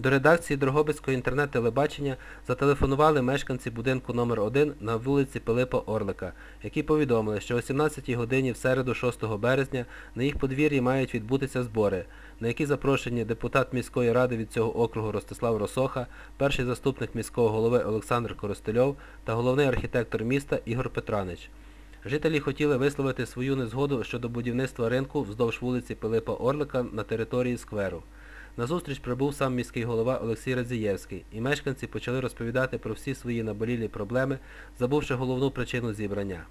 До редакції Дрогобицького інтернет-телебачення зателефонували мешканці будинку номер 1 на вулиці Пилипа Орлика, які повідомили, що о 17 годині в середу 6 березня на їх подвір'ї мають відбутися збори, на які запрошені депутат міської ради від цього округу Ростислав Росоха, перший заступник міського голови Олександр Коростельов та головний архітектор міста Ігор Петранич. Жителі хотіли висловити свою незгоду щодо будівництва ринку вздовж вулиці Пилипа Орлика на території скверу. На зустріч прибув сам міський голова Олексій Радзієвський, і мешканці почали розповідати про всі свої наболілі проблеми, забувши головну причину зібрання.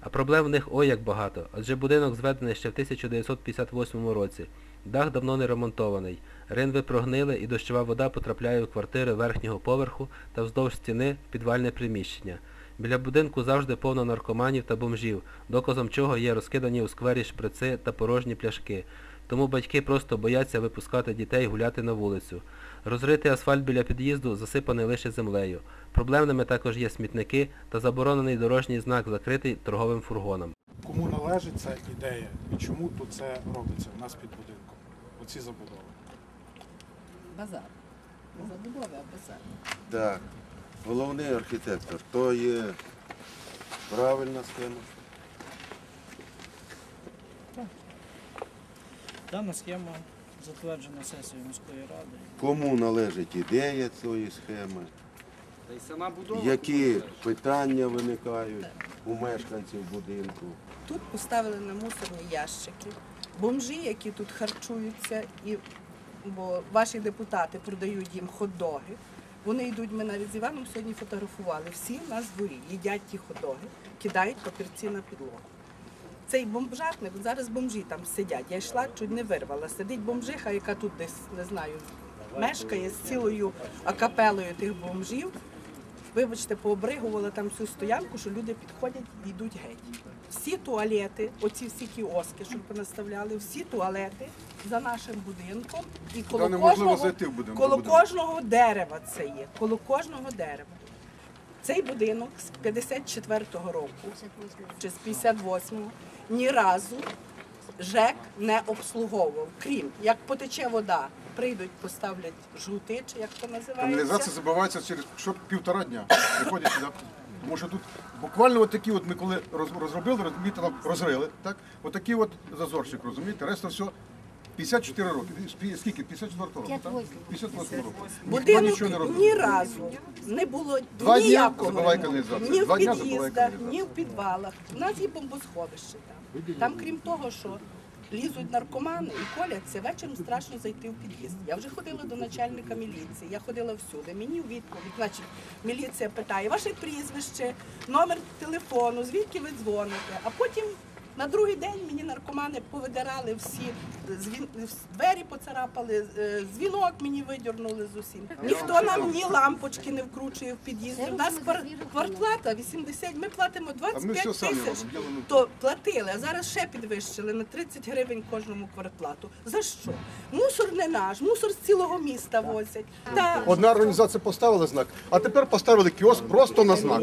А проблем в них ой як багато, адже будинок зведений ще в 1958 році. Дах давно не ремонтований, ринви прогнили і дощова вода потрапляє в квартири верхнього поверху та вздовж стіни в підвальне приміщення. Біля будинку завжди повно наркоманів та бомжів, доказом чого є розкидані у сквері шприци та порожні пляшки. Тому батьки просто бояться випускати дітей гуляти на вулицю. Розритий асфальт біля під'їзду засипаний лише землею. Проблемними також є смітники та заборонений дорожній знак, закритий торговим фургоном. Кому належить ця ідея і чому тут це робиться у нас під будинком? Оці забудови. Базар. Не забудова, а базар. Так, головний архітектор, то є правильна схема. Дана схема затверджена сесією міської ради. Кому належить ідея цієї схеми? Та й сама будова. Які питання виникають у мешканців будинку? Тут поставили на мусорні ящики. Бомжі, які тут харчуються, і бо ваші депутати продають їм хот-доги. Вони йдуть, ми навіть з Іваном сьогодні фотографували. Всі в нас в дворі їдять ті хот-доги, кидають папірці на підлогу. Цей бомжатник, зараз бомжі там сидять. Я йшла, чуть не вирвала. Сидить бомжиха, яка тут десь, не знаю, мешкає з цілою акапелою тих бомжів. Вибачте, пообригувала там всю стоянку, що люди підходять і йдуть геть. Всі туалети, оці всі кіоски, що понаставляли, всі туалети за нашим будинком. І коло кожного, зайти в будинок, коло кожного дерева це є. Коло кожного дерева. Цей будинок з 54-го року чи з 58-го ні разу ЖЕК не обслуговував. Крім як потече вода, прийдуть, поставлять жгути, чи як то називається. Каналізація забивається через що півтора дня. Приходять сюди. Тому що тут буквально от такі, от ми коли роз- розробили, розумієте, розрили, так? От от зазорчик, розумієте, решта все 54 роки. Скільки? 54 року, так? 58 року. Ніхто Будинок нічого не робив. ні разу не було Два дня ніякого забиває ремонту. ні в Два дня забиває під'їздах, ні в підвалах. У нас є бомбосховище там. Там, крім того, що лізуть наркомани і коляться, вечором страшно зайти в під'їзд. Я вже ходила до начальника міліції, я ходила всюди. Мені у відповідь, значить, міліція питає, ваше прізвище, номер телефону, звідки ви дзвоните, а потім. На другий день мені наркомани повидирали всі двері поцарапали, е, дзвінок мені видірнули з усім. Ніхто нам ні лампочки не вкручує в під'їзді. У нас квар... квартплата 80, ми платимо 25 тисяч. То платили, а зараз ще підвищили на 30 гривень кожному квартплату. За що? Мусор не наш, мусор з цілого міста возять. Та Одна організація поставила знак, а тепер поставили кіоск просто на знак.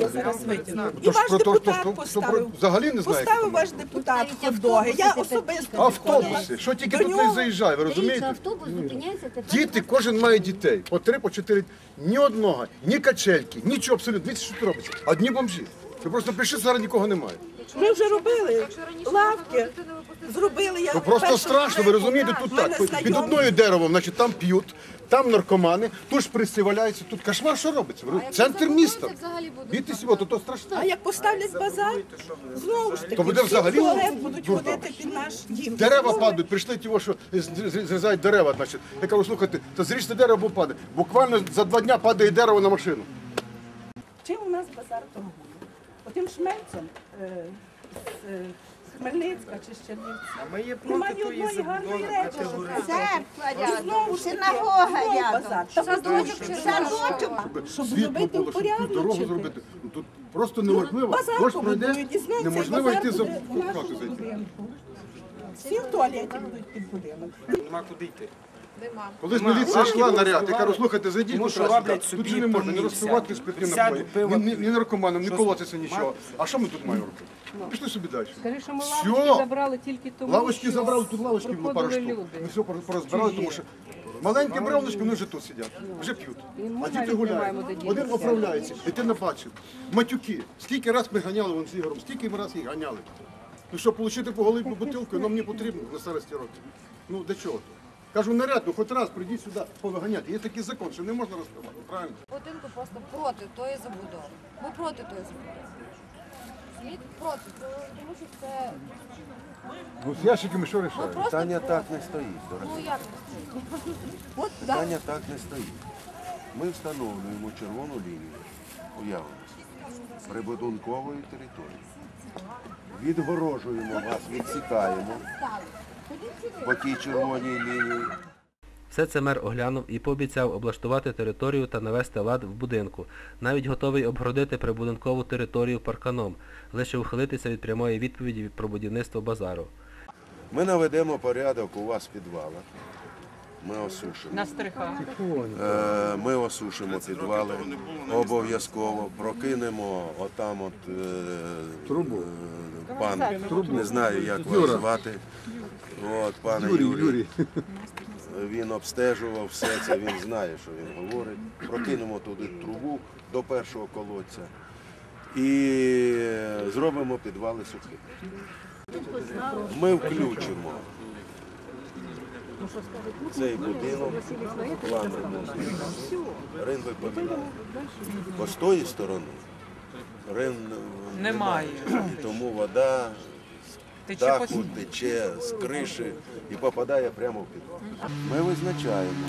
І ваш депутат поставив. взагалі не знаю, Поставив ваш депутат хот-доги. Я особисто Автобуси, що тільки до тут нього. не заїжджає, ви розумієте? автобус зупиняється тепер. Діти, кожен має дітей. По три, по чотири. Ні одного, ні качельки, нічого абсолютно. Дивіться, що тут робиться. Одні бомжі. Ви просто прийшли, зараз нікого немає. Ми вже робили лавки, зробили. Я Ну просто першу страшно, ви розумієте, тут в мене так. Під знайомі. одною деревом, значить, там п'ють, там наркомани, тут шприці валяються, тут кошмар, що робиться? Ви- Центр міста. Бійтесь його, то, то А як поставлять базар, знову ж таки, То буде всі взагалі туалет будуть дурно. ходити під наш дім. Дерева падають, прийшли ті, що з- з- зрізають дерева. Значить. Я кажу, слухайте, то зріжте дерево, бо падає. Буквально за два дня падає дерево на машину. Чим у нас базар торгує? Отим шмельцем е, з е, з Хмельницька чи з Чернівців. А ми є Немає проти тої одної гарної забудови речі. категорії. І знову ж Синагога знову рядом. Садочок, садочок. Щоб зробити в порядку. дорогу зробити. Ну, Тут просто неможливо. Базар Дощ пройде, побудують, і знову неможливо базар йти за буде в хату зайти. будинку. Всі в туалеті будуть під будинок. Нема куди йти. Коли з Нема. міліція йшла наряд, я кажу, позбивали, слухайте, зайдіть, тому будь що ласка, роблять тут собі же не можна ні розпивати спиртні Сядуть, напої, пиво ні, ні, ні наркоманам, ні колотися, нічого. А що ми тут маємо робити? Пішли собі далі. Скажи, що ми Все. лавочки забрали тільки тому, Лавочки що забрали, тут лавочки було пару штук. люди. Ми все порозбирали, тому що Маленькі бревночки, вони вже тут сидять, вже п'ють. А діти гуляють. Один оправляється, дитина бачить. Матюки. Скільки раз ми ганяли вон з Ігорем, скільки ми раз їх ганяли. Ну, щоб отримати по голові бутилку, нам не потрібно на старості років. Ну, для чого то? Кажу, наряд, ну хоч раз прийдіть сюди повиганяти. Є такий закон, що не можна розкривати, правильно? будинку просто проти тої забудови. Ми проти тої забудови. Розумієте? Проти, тому що це Ну, з ящиками що ми рішають? просто Питання проти. так не стоїть, дорогі. Ну як? От так. Питання так не стоїть. Ми встановлюємо червону лінію, уявимося, прибудинкової території. Відгорожуємо вас, відсікаємо по тій червоній лінії. Все це мер оглянув і пообіцяв облаштувати територію та навести лад в будинку. Навіть готовий обгородити прибудинкову територію парканом, лише ухилитися від прямої відповіді про будівництво базару. Ми наведемо порядок у вас в підвалах. Ми осушимо. На стрихах. Е, Ми осушимо підвали обов'язково, прокинемо отам от е, Трубу. е, пан, не знаю як вас звати. От, пане Юрій, Юрій. Юрій. Він обстежував все це, він знає, що він говорить. Прокинемо туди трубу до першого колодця і зробимо підвали сухі. Ми включимо цей будинок план. Рин ви поміняли. Бо з тої сторони рин Немає. І тому вода даху тече з криші і попадає прямо в підвал. Ми визначаємо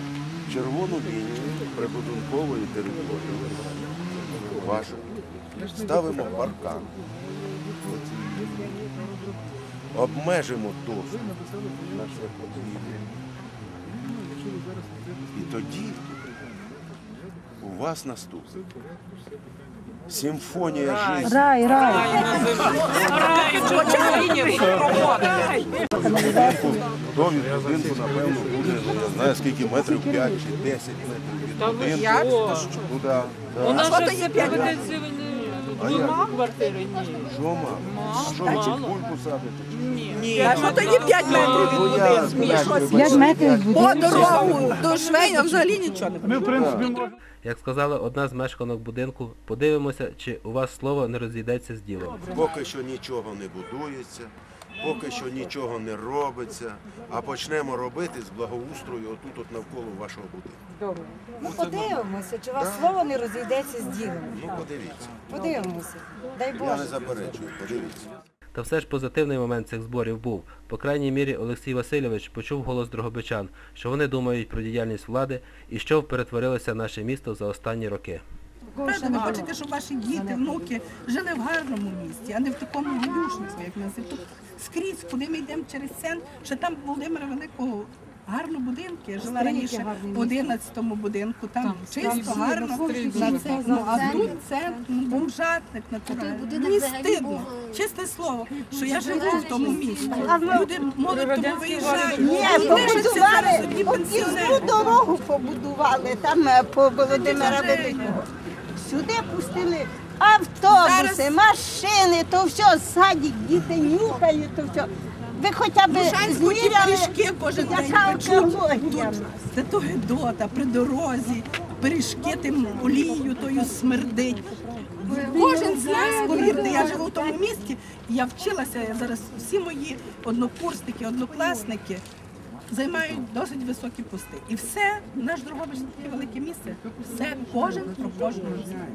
червону лінію прибудинкової території вашу. Ставимо паркан. Обмежимо доступ на шляхопровід. І тоді у вас наступить симфонія життя. Рай, рай. До від будинку, напевно, буде, не знаю, скільки метрів, 5 чи 10 метрів від будинку. Туди. У Да. нас же проведеться двома квартири. Ні. Що, мама? А що ви цибульку садите? А що тоді 5 метрів від Ну, будинку? п'ять П'ять метрів від По дорогу до Швейна взагалі нічого не буде. Як сказала одна з мешканок будинку, подивимося, чи у вас слово не розійдеться з ділом. Поки що нічого не будується, поки що нічого не робиться, а почнемо робити з благоустрою отут от навколо вашого будинку. Добре. Ну подивимося, чи у вас слово не розійдеться з ділом. Ну подивіться. Подивимося. Дай Я не Боже. заперечую, подивіться. Та все ж позитивний момент цих зборів був. По крайній мірі Олексій Васильович почув голос дрогобичан, що вони думають про діяльність влади і що перетворилося наше місто за останні роки. Правда, ви хочете, щоб ваші діти, внуки жили в гарному місті, а не в такому відюшнику, як нас. Тут скрізь, куди ми йдемо через центр, ще там Володимира Великого гарно будинки. Я жила раніше в 11-му будинку, там чисто, гарно. На це, ну, а тут це ну, бомжатник натуральний. Мені стидно, чесне слово, що я живу в тому місті. Люди молодь тому виїжджають. Ні, І лишаться зараз одні побудували, пенсіонери. дорогу побудували там е, по Володимира Великого. Сюди пустили автобуси, Зараз- машини, то все, садик, діти нюхають, то все. Ви хоча б Лужанську ті зміряли, пиріжки кожен день яка печуть. екологія нас. Це то гидота при дорозі, пиріжки тим олією тою смердить. Кожен з нас, повірте, я живу в тому місті, я вчилася, я зараз всі мої однокурсники, однокласники займають досить високі пости. І все, наш Дрогобич таке велике місце, все, кожен про кожного знає.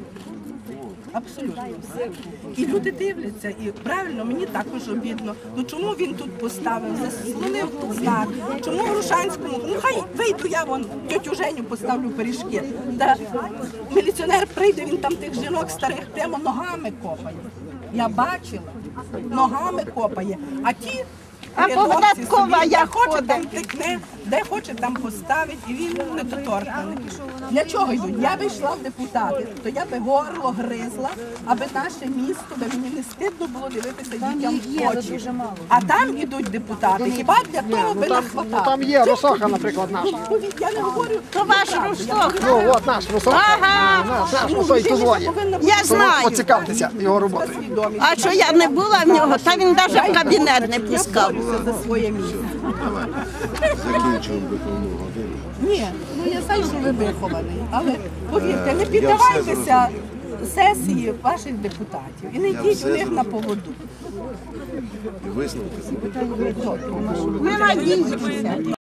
Абсолютно все. І люди дивляться, і правильно, мені також обідно. Ну чому він тут поставив, заслонив знак? Чому в Грушанському? Ну хай вийду я вон тьотю Женю поставлю пиріжки. Та міліціонер прийде, він там тих жінок старих прямо ногами копає. Я бачила, ногами копає. А ті А податкова як ходить? Де хоче там поставить, і він недоторканий. Для чого йдуть? Я би йшла в депутати, то я би горло гризла, аби наше місто, де мені не стидно було дивитися дітям в очі. А там ідуть депутати. Хіба для того би нахватати? Там є Росоха, наприклад, наш. Ну, Я не говорю. То ваш говорю, Ну, от наш Росоха. Наш, наш ну, повинна бути Я знаю. Поцікавтеся його роботою. А що я не була в нього, та він навіть в кабінет не Я пускав. борюся за своє місце. Закінчуємо виховну годину. Ні, ну я знаю, що ви вихований, але повірте, не Е, піддавайтеся сесії ваших депутатів і не йдіть в у них на поводу. Висновки зробили. Ми надіємося.